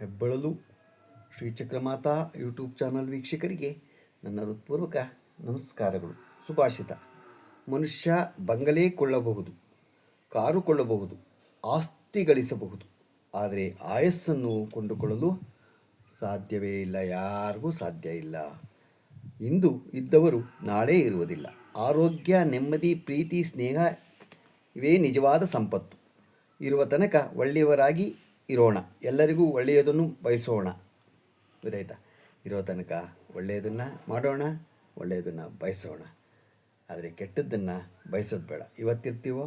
ಹೆಬ್ಬಳಲು ಶ್ರೀಚಕ್ರಮಾತಾ YouTube channel ವೀಕ್ಷಕರಿಗೆ ನನ್ನ ಹೃತ್ಪೂರ್ವಕ ನಮಸ್ಕಾರಗಳು. ಸುಭಾಷಿತ. ಮನುಷ್ಯ ಬಂಗಲೆ ಕೊಳ್ಳಬಹುದು, ಕಾರು ಕೊಳ್ಳಬಹುದು, ಆಸ್ತಿ ಗಳಿಸಬಹುದು. ಆದರೆ ಆಯಸ್ಸನ್ನು ಕೊಂಡುಕೊಳ್ಳಲು ಸಾಧ್ಯವೇ ಇಲ್ಲ, ಯಾರಿಗೂ ಸಾಧ್ಯ ಇಲ್ಲ. ಇಂದು ಇದ್ದವರು ನಾಳೆ ಇರುವುದಿಲ್ಲ. ಆರೋಗ್ಯ, ನೆಮ್ಮದಿ, ಪ್ರೀತಿ, ಸ್ನೇಹ, ಇವೇ ನಿಜವಾದ ಸಂಪತ್ತು. ಇರುವ ತನಕ ಒಳ್ಳೆಯವರಾಗಿ ಇರೋಣ. ಎಲ್ಲರಿಗೂ ಒಳ್ಳೆಯದನ್ನು ಬಯಸೋಣ. ಗೊತ್ತಾಯ್ತಾ ಇರೋ ತನಕ ಒಳ್ಳೆಯದನ್ನು ಮಾಡೋಣ, ಒಳ್ಳೆಯದನ್ನು ಬಯಸೋಣ. ಆದರೆ ಕೆಟ್ಟದ್ದನ್ನು ಬಯಸೋದು ಬೇಡ. ಇವತ್ತಿರ್ತೀವೋ,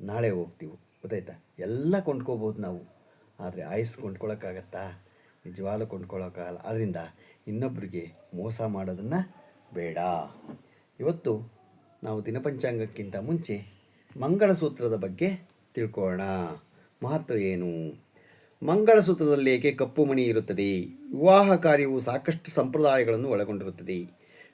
ನಾಳೆ ಹೋಗ್ತೀವೋ, ಗೊತ್ತಾಯ್ತಾ? ಎಲ್ಲ ಕೊಂಡ್ಕೋಬೋದು ನಾವು. ಆದರೆ ಆಯಸ್ಸು ಕೊಂಡ್ಕೊಳ್ಳೋಕ್ಕಾಗತ್ತಾ ನಿಜವಾಗ್ಲೂ ಕೊಂಡ್ಕೊಳ್ಳೋಕ್ಕಾಗಲ್ಲ ಆದ್ದರಿಂದ ಇನ್ನೊಬ್ಬರಿಗೆ ಮೋಸ ಮಾಡೋದನ್ನು ಬೇಡ. ಇವತ್ತು ನಾವು ದಿನಪಂಚಾಂಗಕ್ಕಿಂತ ಮುಂಚೆ ಮಂಗಳಸೂತ್ರದ ಬಗ್ಗೆ ತಿಳ್ಕೊಳ್ಳೋಣ ಮಹತ್ವ ಏನು? ಮಂಗಳಸೂತ್ರದಲ್ಲಿ ಏಕೆ ಕಪ್ಪು ಮಣಿ ಇರುತ್ತದೆ? ವಿವಾಹ ಕಾರ್ಯವು ಸಾಕಷ್ಟು ಸಂಪ್ರದಾಯಗಳನ್ನು ಒಳಗೊಂಡಿರುತ್ತದೆ.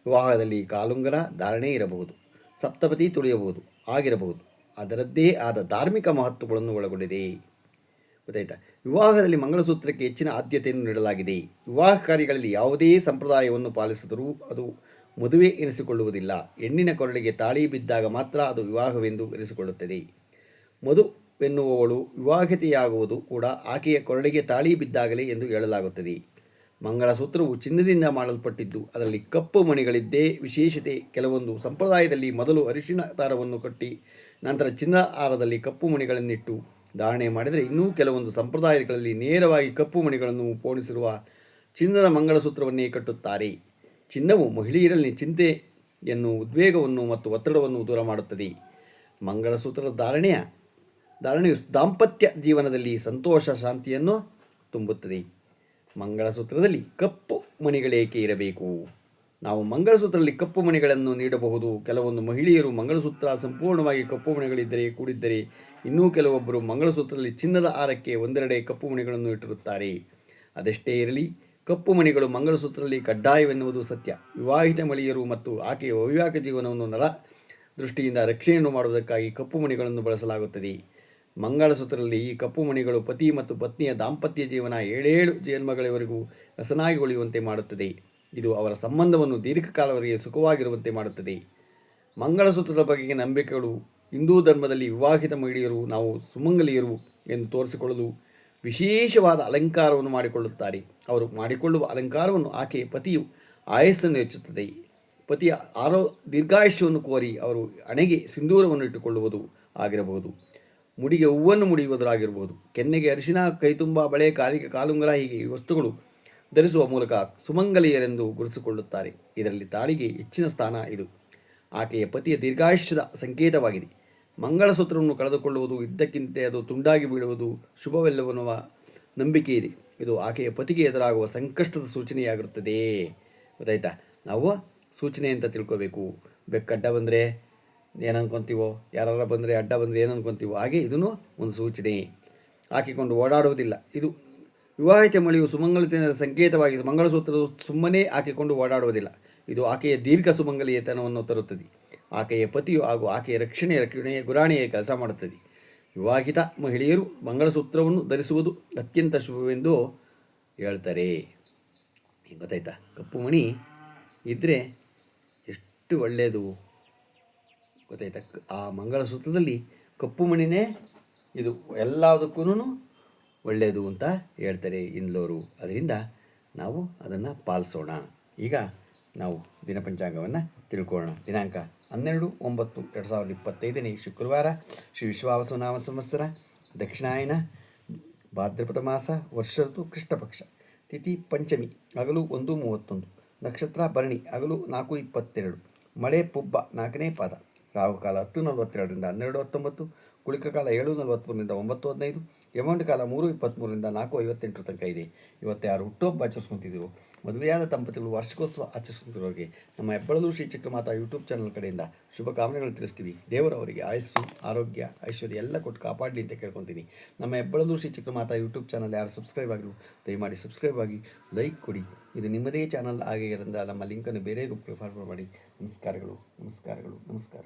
ವಿವಾಹದಲ್ಲಿ ಕಾಲುಂಗರ ಧಾರಣೆ ಇರಬಹುದು ಸಪ್ತಪತಿ ತುಳಿಯಬಹುದು, ಆಗಿರಬಹುದು. ಅದರದ್ದೇ ಆದ ಧಾರ್ಮಿಕ ಮಹತ್ವಗಳನ್ನು ಒಳಗೊಂಡಿದೆ. ಗೊತ್ತಾಯ್ತಾ? ವಿವಾಹದಲ್ಲಿ ಮಂಗಳಸೂತ್ರಕ್ಕೆ ಹೆಚ್ಚಿನ ಆದ್ಯತೆಯನ್ನು ನೀಡಲಾಗಿದೆ. ವಿವಾಹ ಕಾರ್ಯಗಳಲ್ಲಿ ಯಾವುದೇ ಸಂಪ್ರದಾಯವನ್ನು ಪಾಲಿಸಿದರೂ ಅದು ಮದುವೆ ಎನಿಸಿಕೊಳ್ಳುವುದಿಲ್ಲ. ಹೆಣ್ಣಿನ ಕೊರಳಿಗೆ ತಾಳಿ ಬಿದ್ದಾಗ ಮಾತ್ರ ಅದು ವಿವಾಹವೆಂದು ಎನಿಸಿಕೊಳ್ಳುತ್ತದೆ. ಮಧುವೆನ್ನುವವಳು ವಿವಾಹಿತೆಯಾಗುವುದು ಕೂಡ ಆಕೆಯ ಕೊರಳಿಗೆ ತಾಳಿ ಬಿದ್ದಾಗಲೇ ಎಂದು ಹೇಳಲಾಗುತ್ತದೆ. ಮಂಗಳಸೂತ್ರವು ಚಿನ್ನದಿಂದ ಮಾಡಲ್ಪಟ್ಟಿದ್ದು, ಅದರಲ್ಲಿ ಕಪ್ಪು ಮಣಿಗಳಿದ್ದೇ ವಿಶೇಷತೆ. ಕೆಲವೊಂದು ಸಂಪ್ರದಾಯದಲ್ಲಿ ಮೊದಲು ಅರಿಶಿನ ದಾರವನ್ನು ಕಟ್ಟಿ, ನಂತರ ಚಿನ್ನ ಆರದಲ್ಲಿ ಕಪ್ಪು ಮಣಿಗಳನ್ನಿಟ್ಟು, ಧಾರಣೆ ಮಾಡಿದರೆ ಇನ್ನೂ ಕೆಲವೊಂದು ಸಂಪ್ರದಾಯಗಳಲ್ಲಿ ನೇರವಾಗಿ ಕಪ್ಪು ಮಣಿಗಳನ್ನು ಪೋಣಿಸಿರುವ ಚಿನ್ನದ ಮಂಗಳಸೂತ್ರವನ್ನೇ ಕಟ್ಟುತ್ತಾರೆ. ಚಿನ್ನವು ಮಹಿಳೆಯರಲ್ಲಿ ಚಿಂತೆಯನ್ನು, ಉದ್ವೇಗವನ್ನು ಮತ್ತು ಒತ್ತಡವನ್ನು ದೂರ ಮಾಡುತ್ತದೆ. ಮಂಗಳಸೂತ್ರದ ಧಾರಣೆಯ ಧಾರಣೆಯು ದಾಂಪತ್ಯ ಜೀವನದಲ್ಲಿ ಸಂತೋಷ, ಶಾಂತಿಯನ್ನು ತುಂಬುತ್ತದೆ. ಮಂಗಳಸೂತ್ರದಲ್ಲಿ ಕಪ್ಪು ಮಣಿಗಳೇಕೆ ಇರಬೇಕು? ನಾವು ಮಂಗಳಸೂತ್ರದಲ್ಲಿ ಕಪ್ಪು ಮಣಿಗಳನ್ನು ನೀಡಬಹುದು. ಕೆಲವೊಂದು ಮಹಿಳೆಯರು ಮಂಗಳಸೂತ್ರ ಸಂಪೂರ್ಣವಾಗಿ ಕಪ್ಪು ಮಣಿಗಳಿದ್ದರೆ ಕೂಡಿದ್ದರೆ ಇನ್ನೂ ಕೆಲವೊಬ್ಬರು ಮಂಗಳಸೂತ್ರದಲ್ಲಿ ಚಿನ್ನದ ಆರಕ್ಕೆ ಒಂದೆರಡೆ ಕಪ್ಪು ಮಣಿಗಳನ್ನು ಇಟ್ಟಿರುತ್ತಾರೆ. ಅದೆಷ್ಟೇ ಇರಲಿ, ಕಪ್ಪು ಮಣಿಗಳು ಮಂಗಳಸೂತ್ರದಲ್ಲಿ ಕಡ್ಡಾಯವೆನ್ನುವುದು ಸತ್ಯ. ವಿವಾಹಿತ ಮಳಿಯರು ಮತ್ತು ಆಕೆಯ ವೈವಾಹಿಕ ಜೀವನವನ್ನು ನರ ದೃಷ್ಟಿಯಿಂದ ರಕ್ಷಣೆಯನ್ನು ಮಾಡುವುದಕ್ಕಾಗಿ ಕಪ್ಪು ಮಣಿಗಳನ್ನು ಬಳಸಲಾಗುತ್ತದೆ. ಮಂಗಳಸೂತ್ರದಲ್ಲಿ ಈ ಕಪ್ಪು ಮಣಿಗಳು ಪತಿ ಮತ್ತು ಪತ್ನಿಯ ದಾಂಪತ್ಯ ಜೀವನ ಏಳೇಳು ಜನ್ಮಗಳವರೆಗೂ ಉಳಿಯುವಂತೆ ಮಾಡುತ್ತದೆ. ಇದು ಅವರ ಸಂಬಂಧವನ್ನು ದೀರ್ಘಕಾಲವರೆಗೆ ಸುಖವಾಗಿರುವಂತೆ ಮಾಡುತ್ತದೆ. ಮಂಗಳಸೂತ್ರದ ಬಗೆಗೆ ನಂಬಿಕೆಗಳು ಹಿಂದೂ ಧರ್ಮದಲ್ಲಿ ವಿವಾಹಿತ ಮಹಿಳೆಯರು, ನಾವು ಸುಮಂಗಲಿಯರು ಎಂದು ತೋರಿಸಿಕೊಳ್ಳಲು ವಿಶೇಷವಾದ ಅಲಂಕಾರವನ್ನು ಮಾಡಿಕೊಳ್ಳುತ್ತಾರೆ. ಅವರು ಮಾಡಿಕೊಳ್ಳುವ ಅಲಂಕಾರವನ್ನು ಆಕೆಯ ಪತಿಯು ಆಯಸ್ಸನ್ನು ಹೆಚ್ಚುತ್ತದೆ. ಪತಿಯ ಆರೋ ದೀರ್ಘಾಯುಷ್ಯವನ್ನು ಕೋರಿ ಅವರು ಹಣೆಗೆ ಸಿಂಧೂರವನ್ನು ಇಟ್ಟುಕೊಳ್ಳುವುದು ಆಗಿರಬಹುದು. ಮುಡಿಗೆ ಹೂವನ್ನು ಮುಡಿಯುವುದರಾಗಿರ್ಬೋದು. ಕೆನ್ನೆಗೆ ಅರಿಶಿನ, ಕೈತುಂಬ, ಬಳೆ, ಕಾಲಿಗೆ ಕಾಲುಂಗರ ಹೀಗೆ ಈ ವಸ್ತುಗಳು ಧರಿಸುವ ಮೂಲಕ ಸುಮಂಗಲಿಯರೆಂದು ಗುರುತಿಸಿಕೊಳ್ಳುತ್ತಾರೆ. ಇದರಲ್ಲಿ ತಾಳಿಗೆ ಹೆಚ್ಚಿನ ಸ್ಥಾನ ಇದು. ಆಕೆಯ ಪತಿಯ ದೀರ್ಘಾಯುಷ್ಯದ ಸಂಕೇತವಾಗಿದೆ. ಮಂಗಳಸೂತ್ರವನ್ನು ಕಳೆದುಕೊಳ್ಳುವುದು, ಇದ್ದಕ್ಕಿಂತೆ ಅದು ತುಂಡಾಗಿ ಬೀಳುವುದು ಶುಭವೆಲ್ಲವನ್ನುವ ನಂಬಿಕೆ ಇದೆ. ಇದು ಆಕೆಯ ಪತಿಗೆ ಎದುರಾಗುವ ಸಂಕಷ್ಟದ ಸೂಚನೆಯಾಗಿರುತ್ತದೆ. ಗೊತ್ತಾಯ್ತಾ? ನಾವು ಸೂಚನೆ ಅಂತ ತಿಳ್ಕೋಬೇಕು. ಬೆಕ್ಕಡ್ಡ ಬಂದರೆ ಏನು ಅನ್ಕೊತೀವೋ? ಯಾರ ಬಂದರೆ, ಅಡ್ಡ ಬಂದರೆ ಏನು ಅನ್ಕೊತೀವೋ? ಹಾಗೆ ಇದೂ ಒಂದು ಸೂಚನೆ. ಹಾಕಿಕೊಂಡು ಓಡಾಡುವುದಿಲ್ಲ. ಇದು ವಿವಾಹಿತ ಮಳೆಯು ಸುಮಂಗಲತೆಯ ಸಂಕೇತವಾಗಿ ಮಂಗಳಸೂತ್ರವು ಸುಮ್ಮನೆ ಹಾಕಿಕೊಂಡು ಓಡಾಡುವುದಿಲ್ಲ. ಇದು ಆಕೆಯ ದೀರ್ಘ ಸುಮಂಗಲೀಯತನವನ್ನು ತರುತ್ತದೆ. ಆಕೆಯ ಪತಿಯು ಹಾಗೂ ಆಕೆಯ ರಕ್ಷಣೆಯ ರಕ್ಷಣೆಯ ಗುರಾಣಿಯ ಕೆಲಸ ಮಾಡುತ್ತದೆ. ವಿವಾಹಿತ ಮಹಿಳೆಯರು ಮಂಗಳಸೂತ್ರವನ್ನು ಧರಿಸುವುದು ಅತ್ಯಂತ ಶುಭವೆಂದು ಹೇಳ್ತಾರೆ. ಗೊತ್ತಾಯ್ತಾ? ಕಪ್ಪು ಮಣಿ ಇದ್ದರೆ ಎಷ್ಟು ಒಳ್ಳೆಯದು ಗೊತ್ತಾಯ್ತಾ? ಆ ಮಂಗಳಸೂತ್ರದಲ್ಲಿ ಕಪ್ಪು ಮಣಿನೇ ಇದು ಎಲ್ಲದಕ್ಕೂ ಒಳ್ಳೆಯದು ಅಂತ ಹೇಳ್ತಾರೆ ಇಂದ್ಲೋರು. ಅದರಿಂದ ನಾವು ಅದನ್ನು ಪಾಲಿಸೋಣ. ಈಗ ನಾವು ದಿನಪಂಚಾಂಗವನ್ನು ತಿಳ್ಕೊಳ್ಳೋಣ. ದಿನಾಂಕ ಹನ್ನೆರಡು ಒಂಬತ್ತು ಎರಡು ಸಾವಿರದ ಇಪ್ಪತ್ತೈದನೇ ಶುಕ್ರವಾರ, ಶ್ರೀ ವಿಶ್ವಾವಸುನಾಮ ಸಂವತ್ಸರ, ದಕ್ಷಿಣಾಯನ, ಭಾದ್ರಪದ ಮಾಸ ವರ್ಷ ಋತು ಕೃಷ್ಣಪಕ್ಷ, ತಿಥಿ ಪಂಚಮಿ, ಹಗಲು ಒಂದು ಮೂವತ್ತೊಂದು, ನಕ್ಷತ್ರ ಭರಣಿ, ಹಗಲು ನಾಲ್ಕು ಇಪ್ಪತ್ತೆರಡು, ಮಳೆ ಪುಬ್ಬ ನಾಲ್ಕನೇ ಪಾದ. ರಾಹುಕಾಲ ಹತ್ತು, ನಲವತ್ತೆರಡರಿಂದ ಹನ್ನೆರಡು, ಹತ್ತೊಂಬತ್ತು ಕುಳಿಕ ಕಾಲ ಏಳು ನಲವತ್ತ್ಮೂರರಿಂದ ಒಂಬತ್ತು, ಹದಿನೈದು ಯಮಂಡ್ ಕಾಲ ಮೂರು ಇಪ್ಪತ್ತ್ಮೂರರಿಂದ ನಾಲ್ಕು, ಐವತ್ತೆಂಟರ ತನಕ ಇದೆ. ಇವತ್ತು ಯಾರು ಹುಟ್ಟುಹಬ್ಬ ಆಚರಿಸ್ಕೊತಿದ್ರು ಮದುವೆಯಾದ ದಂಪತಿಗಳು ವಾರ್ಷಿಕೋತ್ಸವ ಆಚರಿಸುತ್ತಿರೋರಿಗೆ ನಮ್ಮ ಹೆಬ್ಬಳಲು ಶ್ರೀ ಚಕ್ರಮಾತಾ ಯೂಟ್ಯೂಬ್ ಚಾನಲ್ ಕಡೆಯಿಂದ ಶುಭಕಾಮನೆಗಳು ತಿಳಿಸ್ತೀವಿ. ದೇವರವರಿಗೆ ಆಯಸ್ಸು, ಆರೋಗ್ಯ, ಐಶ್ವರ್ಯ ಎಲ್ಲ ಕೊಟ್ಟು ಕಾಪಾಡಲಿ ಅಂತ ಕೇಳ್ಕೊತೀನಿ. ನಮ್ಮ ಹೆಬ್ಬಳಲು ಶ್ರೀ ಚಕ್ರಮಾತಾ ಯೂಟ್ಯೂಬ್ ಚಾನಲ್ ಯಾರು ಸಬ್ಸ್ಕ್ರೈಬ್ ಆಗಿರು ದಯಮಾಡಿ ಸಬ್ಸ್ಕ್ರೈಬ್ ಆಗಿ ಲೈಕ್ ಕೊಡಿ. ಇದು ನಿಮ್ಮದೇ ಚಾನಲ್. ಆಗಿರೋದ್ರಿಂದ ನಮ್ಮ ಲಿಂಕನ್ನು ಬೇರೆ ಗ್ರೂಪ್ಗೆ ಫಾರ್ವರ್ಡ್ ಮಾಡಿ. ನಮಸ್ಕಾರಗಳು ನಮಸ್ಕಾರಗಳು, ನಮಸ್ಕಾರ.